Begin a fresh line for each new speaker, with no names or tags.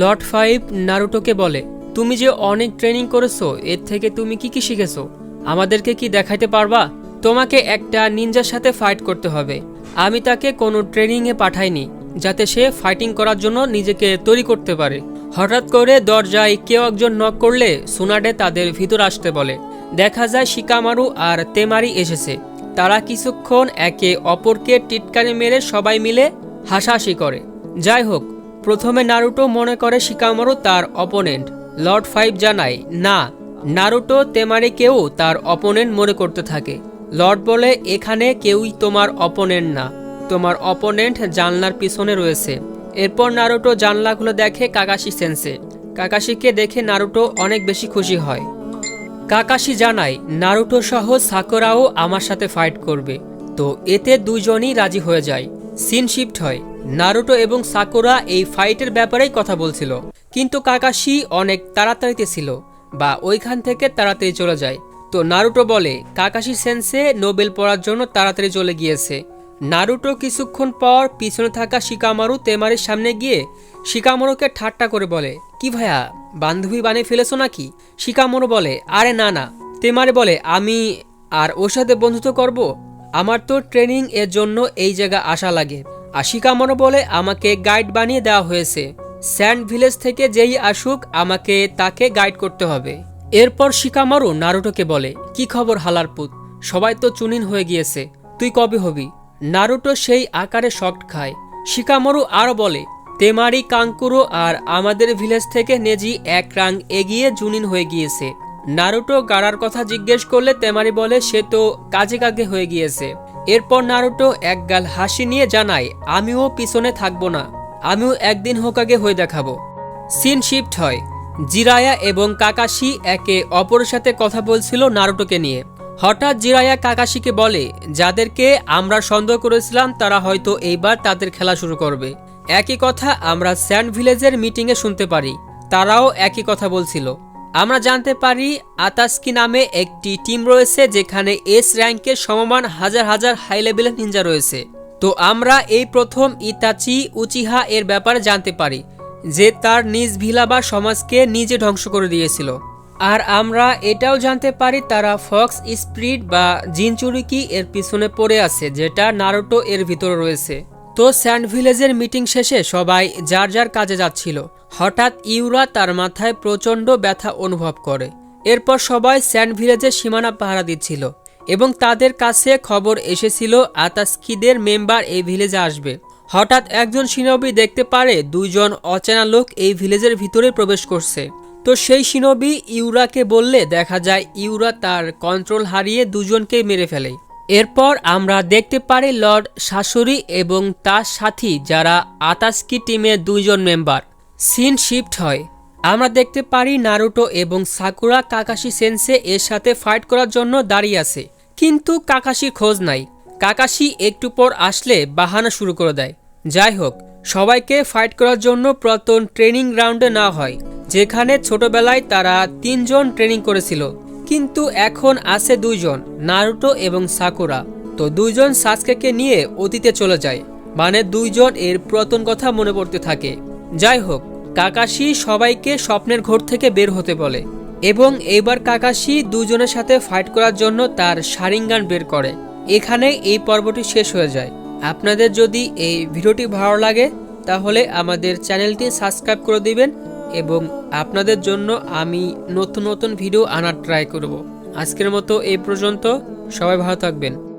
Lord five নারুটোকে বলে, তুমি যে অনেক ট্রেনিং করেছ, এর থেকে তুমি কি কি শিখেছো? আমাদেরকে কি দেখাইতে পারবা? তোমাকে একটা নিনজার সাথে ফাইট করতে হবে। আমি তাকে কোনো ট্রেনিংয়ে পাঠাইনি, যাতে সে ফাইটিং করার জন্য নিজেকে তৈরি করতে পারে। হঠাৎ করে দরজায় কেউ একজন নক করলে সোনাডে তাদের ভিতর আসতে বলে, দেখা যায় শিকামারু আর তেমারি এসেছে। তারা কিছুক্ষণ একে অপরকে টিটকারি মেরে সবাই মিলে হাসাহাসি করে। যাই হোক প্রথমে নারুটো মনে করে শিকামারু তার অপোনেন্ট। লর্ড ফাইভ জানায়, না, নারুটো তেমারিকেও তার অপোনেন্ট মনে করতে থাকে। লর্ড বলে, এখানে কেউই তোমার অপোনেন্ট না। তোমার অপোনেন্ট জানলার পিছনে রয়েছে। এরপর নারুটো জানলাগুলো দেখে কাকাশি সেন্সে। কাকাশিকে দেখে নারুটো অনেক বেশি খুশি হয়। কাকাশি জানায়, নারুটো সহ সাকুরাও আমার সাথে ফাইট করবে। তো এতে দুজনই রাজি হয়ে যায়। সিন শিফট হয়। নারুটো এবং সাকুরা এই ফাইটের ব্যাপারেই কথা বলছিল। কিন্তু কাকাশি অনেক তাড়াতাড়িতে ছিল বা ওইখান থেকে তাড়াতাড়ি চলে যায়। তো নারুটো বলে কাকাশি সেন্সে নোবেল পড়ার জন্য তাড়াতাড়ি চলে গিয়েছে। নারুটো কিছুক্ষণ পর পিছনে থাকা শিকামারু তেমারির সামনে গিয়ে শিকামারুকে ঠাট্টা করে বলে, কি ভাইয়া, বান্ধবী বানিয়ে ফেলেছো নাকি? শিকামারু বলে, আরে না না। তেমারি বলে, আমি আর ওর সাথে বন্ধুত্ব করব? আমার তো ট্রেনিং এর জন্য এই জায়গা আসা লাগে। আর শিকামারু বলে আমাকে গাইড বানিয়ে দেওয়া হয়েছে। স্যান্ড ভিলেজ থেকে যেই আসুক, আমাকে তাকে গাইড করতে হবে। এরপর শিকামারু নারুটোকে বলে, কি খবর হালারপুত? সবাই তো চুনিন হয়ে গিয়েছে। তুই কবে হবি? নারুটো সেই আকারে শক্ট খায়। শিকামারু আরও বলে, তেমারি, কাঙ্কুরো আর আমাদের ভিলেজ থেকে নেজি এক রাং এগিয়ে জুনিন হয়ে গিয়েছে। নারুটো গাড়ার কথা জিজ্ঞেস করলে তেমারি বলে, সে তো কাজে কাগে হয়ে গিয়েছে। এরপর নারুটো একগাল হাসি নিয়ে জানায়, আমিও পিছনে থাকব না। আমিও একদিন হোকাগে হয়ে দেখাবো। সিন শিফট হয়। জিরায়া এবং কাকাশি একে অপরের সাথে কথা বলছিল নারুটোকে নিয়ে। হঠাৎ জিরায়া কাকাশিকে বলে, যাদেরকে আমরা সন্দেহ করেছিলাম, তারা হয়তো এইবার তাদের খেলা শুরু করবে। একই কথা আমরা স্যান্ড ভিলেজের মিটিংয়ে শুনতে পারি। তারাও একই কথা বলছিল। আমরা জানতে পারি আতাস্কি নামে একটি টিম রয়েছে যেখানে এস র্যাঙ্কের সমমান হাজার হাজার হাই লেভেলের নিনজা রয়েছে। তো আমরা এই প্রথম ইতাচি উচিহা এর ব্যাপারে জানতে পারি, যে তার নিজ ভিলা বা সমাজকে নিজে ধ্বংস করে দিয়েছিল। আর আমরা এটাও জানতে পারি তারা ফক্স স্প্রিট বা জিনচুরিকি এর পিছনে পড়ে আছে, যেটা নারুটো এর ভিতরে রয়েছে। তো স্যান্ড ভিলেজের মিটিং শেষে সবাই যার যার কাজে যাচ্ছিল। হঠাৎ ইউরা তার মাথায় প্রচণ্ড ব্যথা অনুভব করে। এরপর সবাই স্যান্ড ভিলেজের সীমানা পাহারা দিচ্ছিল এবং তাদের কাছে খবর এসেছিল, আতাস্কিদের মেম্বার এই ভিলেজে আসবে। হঠাৎ একজন সিনবি দেখতে পারে দুইজন অচেনা লোক এই ভিলেজের ভিতরে প্রবেশ করছে। তো সেই সিনবি ইউরাকে বললে, দেখা যায় ইউরা তার কন্ট্রোল হারিয়ে দুজনকে মেরে ফেলে। এরপর আমরা দেখতে পারি লর্ড শাশুড়ি এবং তার সাথী যারা আতাস্কি টিমের দুইজন মেম্বার। সিন শিফট হয়। আমরা দেখতে পারি নারুটো এবং সাকুরা কাকাশি সেন্সে এর সাথে ফাইট করার জন্য দাঁড়িয়ে আছে। কিন্তু কাকাশির খোঁজ নাই। কাকাশি একটু পর আসলে বাহানা শুরু করে দেয়। যাই হোক, সবাইকে ফাইট করার জন্য প্রথম ট্রেনিং গ্রাউন্ডে না হয়, যেখানে ছোটবেলায় তারা তিনজন ট্রেনিং করেছিল। কিন্তু এখন আছে দুইজন, নারুটো এবং সাকুরা। তো দুইজন সাসকেকে নিয়ে অতীতে চলে যায় মানে দুইজন এর পুরাতন কথা মনে পড়তে থাকে। যাই হোক, কাকাশি সবাইকে স্বপ্নের ঘর থেকে বের হতে বলে এবং এবার কাকাশি দুজনের সাথে ফাইট করার জন্য তার সারিঙ্গান বের করে। এখানে এই পর্বটি শেষ হয়ে যায়। আপনাদের যদি এই ভিডিওটি ভালো লাগে, তাহলে আমাদের চ্যানেলটি সাবস্ক্রাইব করে দিবেন এবং আপনাদের জন্য আমি নতুন নতুন ভিডিও আনার ট্রাই করব। আজকের মতো এই পর্যন্ত। সবাই ভালো থাকবেন।